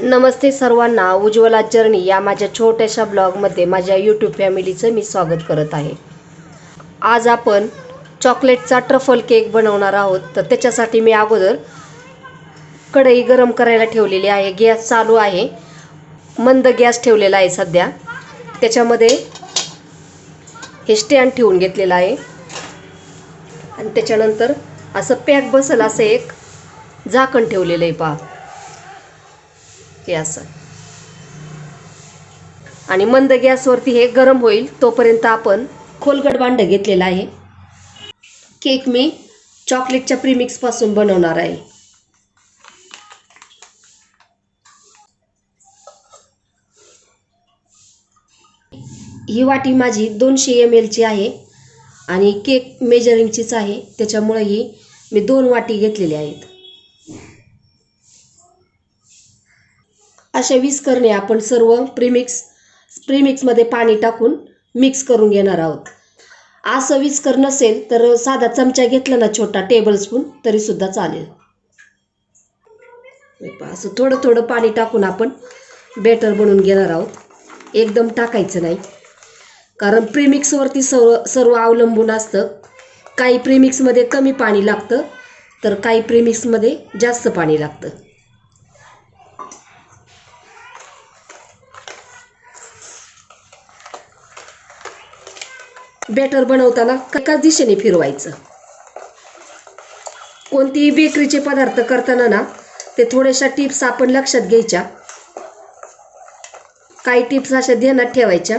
नमस्ते सर्वांना. उज्ज्वला जर्नी या माझ्या छोट्याशा ब्लॉगमध्ये माझ्या यूट्यूब फॅमिलीचं मी स्वागत करत आहे. आज आपण चॉकलेटचा ट्रफल केक बनवणार आहोत. तर त्याच्यासाठी मी अगोदर कढई गरम करायला ठेवलेली आहे. गॅस चालू आहे. मंद गॅस ठेवलेला आहे सध्या. त्याच्यामध्ये हे स्टँड ठेवून घेतलेलं आहे. आणि त्याच्यानंतर असं पॅक बसल असं एक झाकण ठेवलेलं आहे पहा. हे असं. आणि मंद गॅसवरती हे गरम होईल तोपर्यंत आपण खोलगट भांडं घेतलेलं आहे. केक मी चॉकलेटच्या प्रीमिक्सपासून बनवणार आहे. ही वाटी माझी दोनशे एम एलची आहे आणि केक मेजरिंगचीच आहे त्याच्यामुळे ही मी दोन वाटी घेतलेल्या आहेत. अशा वीस करणे आपण सर्व प्रीमिक्स प्रीमिक्समध्ये पाणी टाकून मिक्स करून घेणार आहोत. असं विस्कर नसेल तर साधा चमचा घेतला ना छोटा टेबलस्पून तरीसुद्धा चालेल. असं थोडं थोडं पाणी टाकून आपण बेटर बनवून घेणार आहोत. एकदम टाकायचं नाही. कारण प्रीमिक्सवरती सर्व सर्व अवलंबून असतं. काही प्रीमिक्समध्ये कमी पाणी लागतं तर काही प्रीमिक्समध्ये जास्त पाणी लागतं. बॅटर बनवताना एकाच दिशेने फिरवायचं? कोणतीही बेकरीचे पदार्थ करताना ना ते थोड्याशा टिप्स आपण लक्षात घ्यायच्या. काही टिप्स अशा ध्यानात ठेवायच्या.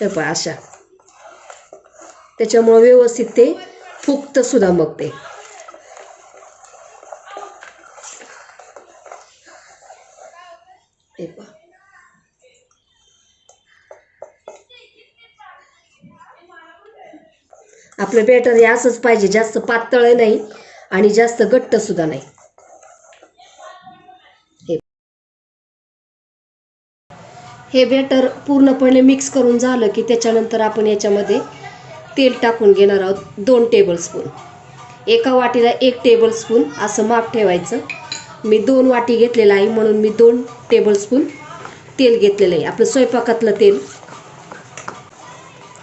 हे पण अशा. त्याच्यामुळं व्यवस्थित ते फुगतं सुद्धा मग ते. आपलं बॅटर हे असंच पाहिजे जास्त पातळ नाही आणि जास्त घट्ट सुद्धा नाही. हे. हे बॅटर पूर्णपणे मिक्स करून झालं की त्याच्यानंतर आपण याच्यामध्ये तेल टाकून घेणार आहोत दोन टेबलस्पून एका वाटीला एक टेबलस्पून असं माप ठेवायचं. मी दोन वाटी घेतलेलं आहे म्हणून मी दोन टेबलस्पून तेल घेतलेलं आहे. आपलं स्वयंपाकातलं तेल.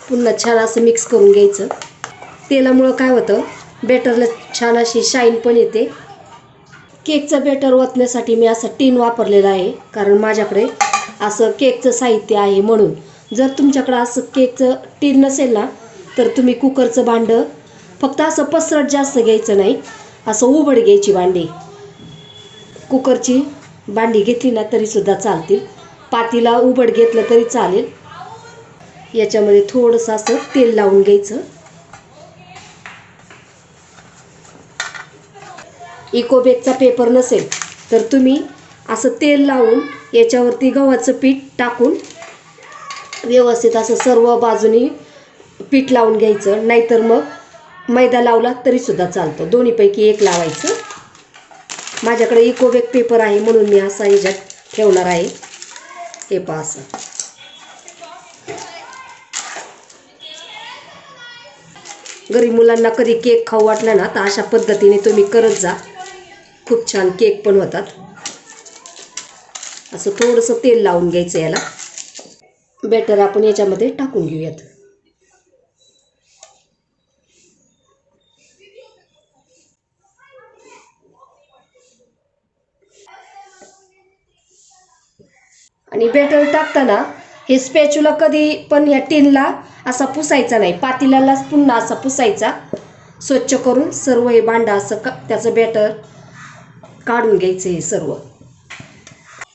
पुन्हा छान असं मिक्स करून घ्यायचं. तेलामुळं काय होतं? बेटरला छान अशी शाईन पण येते. केकचं बेटर ओतण्यासाठी मी असं टीन वापरलेलं आहे. कारण माझ्याकडे असं केकचं साहित्य आहे म्हणून. जर तुमच्याकडं असं केकचं टीन नसेल ना तर तुम्ही कुकरचं भांडं फक्त असं पसरट जास्त घ्यायचं नाही. असं उबड घ्यायची भांडी. कुकरची भांडी घेतली ना तरीसुद्धा चालतील. पातीला उबड घेतलं तरी चालेल. याच्यामध्ये थोडंसं असं तेल लावून घ्यायचं. इकोबेकचा पेपर नसेल तर तुम्ही असं तेल लावून याच्यावरती गव्हाचं पीठ टाकून व्यवस्थित असं सर्व बाजूनी पीठ लावून घ्यायचं. नाहीतर मग मैदा लावला तरीसुद्धा चालतं. दोन्हीपैकी एक लावायचं. माझ्याकडे इकोबेक पेपर आहे म्हणून मी असा ह्याच्यात ठेवणार आहे. हे पहा असं. गरीब मुलांना कधी केक खाऊ वाटला ना तर अशा पद्धतीने तुम्ही करत जा. खूप छान केक पण होतात. असं थोडंसं तेल लावून घ्यायचं याला. बेटर आपण याच्यामध्ये टाकून घेऊयात. आणि बेटर टाकताना हे स्पॅच्युला कधी पण ह्या टीनला असा पुसायचा नाही. पातेल्यालाच पुन्हा असा पुसायचा. स्वच्छ करून सर्व हे भांडं असं क त्याचं बॅटर काढून घ्यायचं हे सर्व.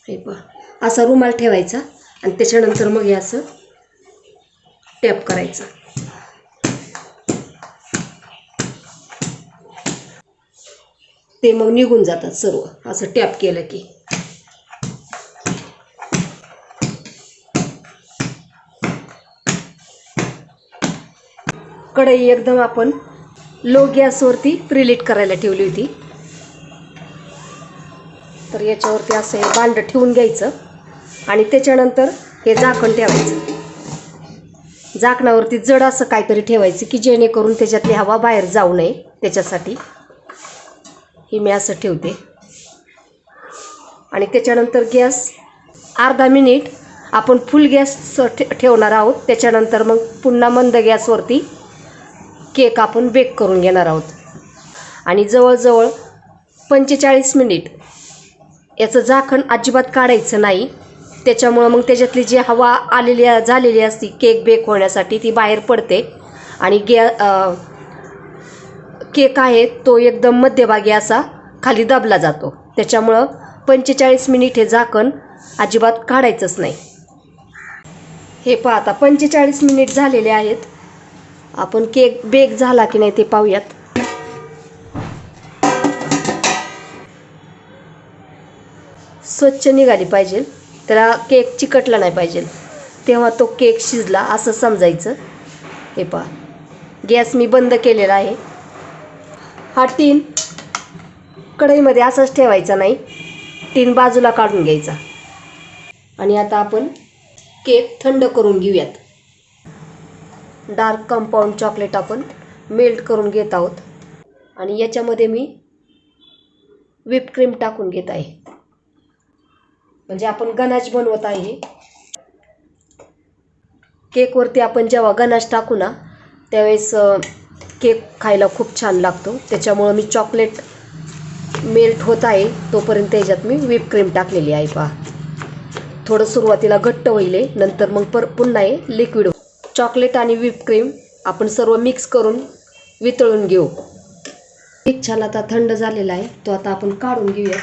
हे पहा. असा रुमाल ठेवायचा आणि त्याच्यानंतर मग हे असं टॅप करायचं. ते मग निघून जातात सर्व. असं टॅप केलं की. कढई एकदम आपण लो गॅसवरती प्रिलीट करायला ठेवली होती. तर याच्यावरती असं हे भांडं ठेवून घ्यायचं आणि त्याच्यानंतर हे झाकण ठेवायचं. झाकणावरती जड असं काहीतरी ठेवायचं की जेणेकरून त्याच्यातली हवा बाहेर जाऊ नये त्याच्यासाठी. हे मी असं ठेवते. आणि त्याच्यानंतर गॅस अर्धा मिनिट आपण फुल गॅस ठे ठेवणार आहोत. त्याच्यानंतर मग पुन्हा मंद गॅसवरती केक आपण बेक करून घेणार आहोत. आणि जवळजवळ पंचेचाळीस मिनिट याचं झाकण अजिबात काढायचं नाही. त्याच्यामुळं मग त्याच्यातली जी हवा आलेली झालेली असती केक बेक होण्यासाठी ती बाहेर पडते. आणि गे केक आहे तो एकदम मध्यभागी असा खाली दाबला जातो. त्याच्यामुळं पंचेचाळीस मिनिट हे झाकण अजिबात काढायचंच नाही. हे पहा आता पंचेचाळीस मिनिट झालेले आहेत. आपण केक बेक झाला की नाही ते पाहूयात. स्वच्छ निघाली पाहिजे. त्याला केक चिकटला नाही पाहिजे. तेव्हा तो केक शिजला असं समजायचं. हे पहा. गॅस मी बंद केलेला आहे. हा टीन कढईमध्ये असाच ठेवायचा नाही. टीन बाजूला काढून घ्यायचा. आणि आता आपण केक थंड करून घेऊयात. डार्क कंपाऊंड चॉकलेट आपण मेल्ट करून घेत आहोत. आणि याच्यामध्ये मी विपक्रीम टाकून घेत आहे. म्हणजे आपण गनाश बनवत आहे. केकवरती आपण जेव्हा गनाश टाकू ना त्यावेळेस केक खायला खूप छान लागतो. त्याच्यामुळं मी चॉकलेट मेल्ट होत आहे. तोपर्यंत त्याच्यात मी व्हिप क्रीम टाकलेली आहे. पहा. थोडं सुरुवातीला घट्ट होईल नंतर मग पर पुन्हा हे लिक्विड चॉकलेट आणि व्हिप क्रीम आपण सर्व मिक्स करून वितळून घेऊ. केक छान आता थंड झालेला आहे. तो आता आपण काढून घेऊया.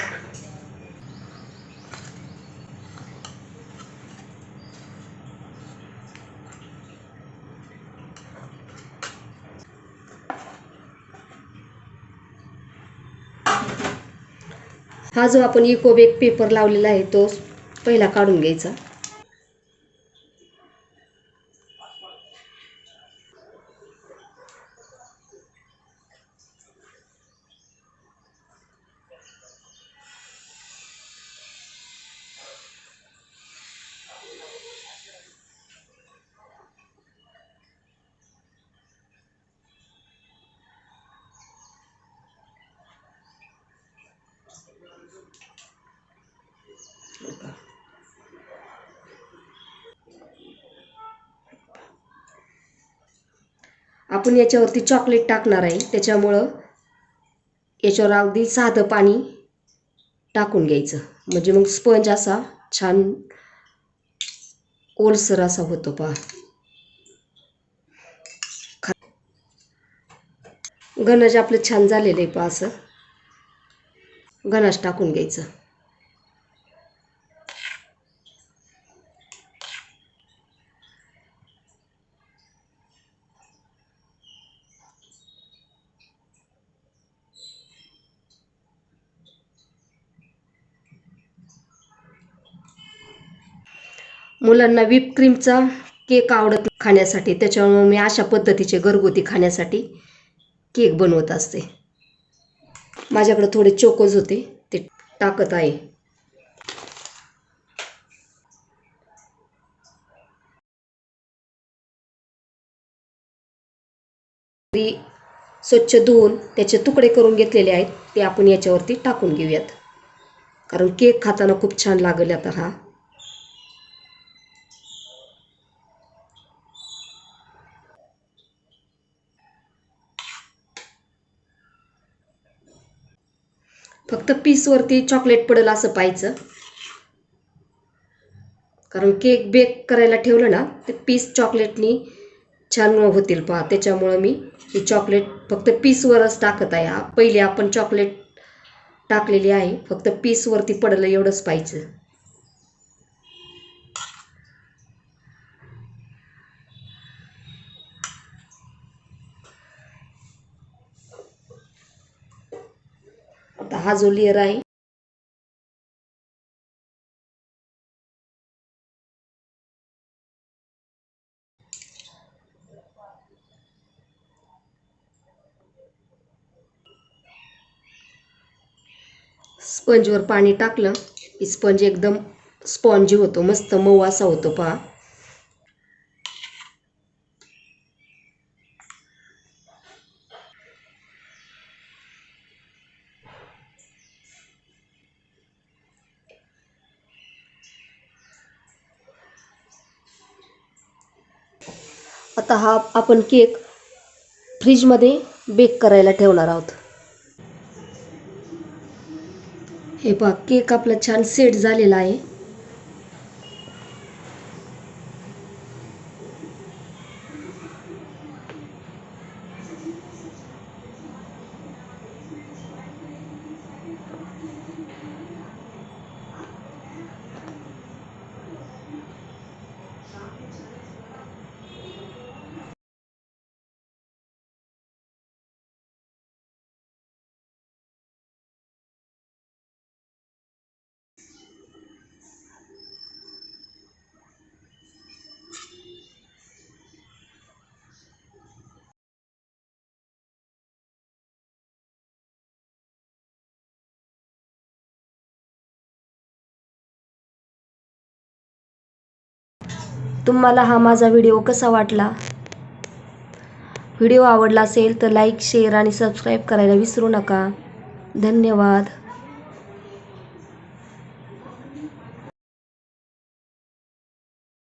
हा जो आपण इकोबेक पेपर लावलेला आहे तो पहिला काढून घ्यायचा. आपण याच्यावरती चॉकलेट टाकणार आहे. त्याच्यामुळं याच्यावर अगदी साधं पाणी टाकून घ्यायचं. म्हणजे मग स्पंज असा छान ओलसर असा होतो पहा. खा- आपलं छान झालेलं आहे पहा असं. गणाश टाकून घ्यायचं. मुलांना व्हिप क्रीमचा केक आवडत खाण्यासाठी. त्याच्यामुळे मी अशा पद्धतीचे घरगुती खाण्यासाठी केक बनवत असते. माझ्याकडे थोडे चोकोज होते ते टाकत आहे. स्वच्छ धुवून त्याचे तुकडे करून घेतलेले आहेत ते आपण याच्यावरती टाकून घेऊयात. कारण केक खाताना खूप छान लागेल आता हा. फक्त पीसवरती चॉकलेट पडेल असं पाहायचं. कारण केक बेक करायला ठेवलं ना ते पीस चॉकलेटनी छान होतील पहा. त्याच्यामुळं मी ही चॉकलेट फक्त पीसवरच टाकत आहे. पहिले आपण चॉकलेट टाकलेली आहे. फक्त पीसवरती पडलं एवढंच पाहिजे आता हा जो लेअर आहे स्पंजवर पाणी टाकलं की स्पंज एकदम स्पॉन्जी होतो मस्त मऊ असा होतो पहा. आता हा आपण केक फ्रीजमध्ये बेक करायला ठेवणार आहोत. हे पहा केक आपला छान सेट झालेला आहे. तुम्हाला हा माझा व्हिडिओ कसा वाटला? व्हिडिओ आवडला असेल तर लाईक शेअर आणि सबस्क्राईब करायला विसरू नका. धन्यवाद.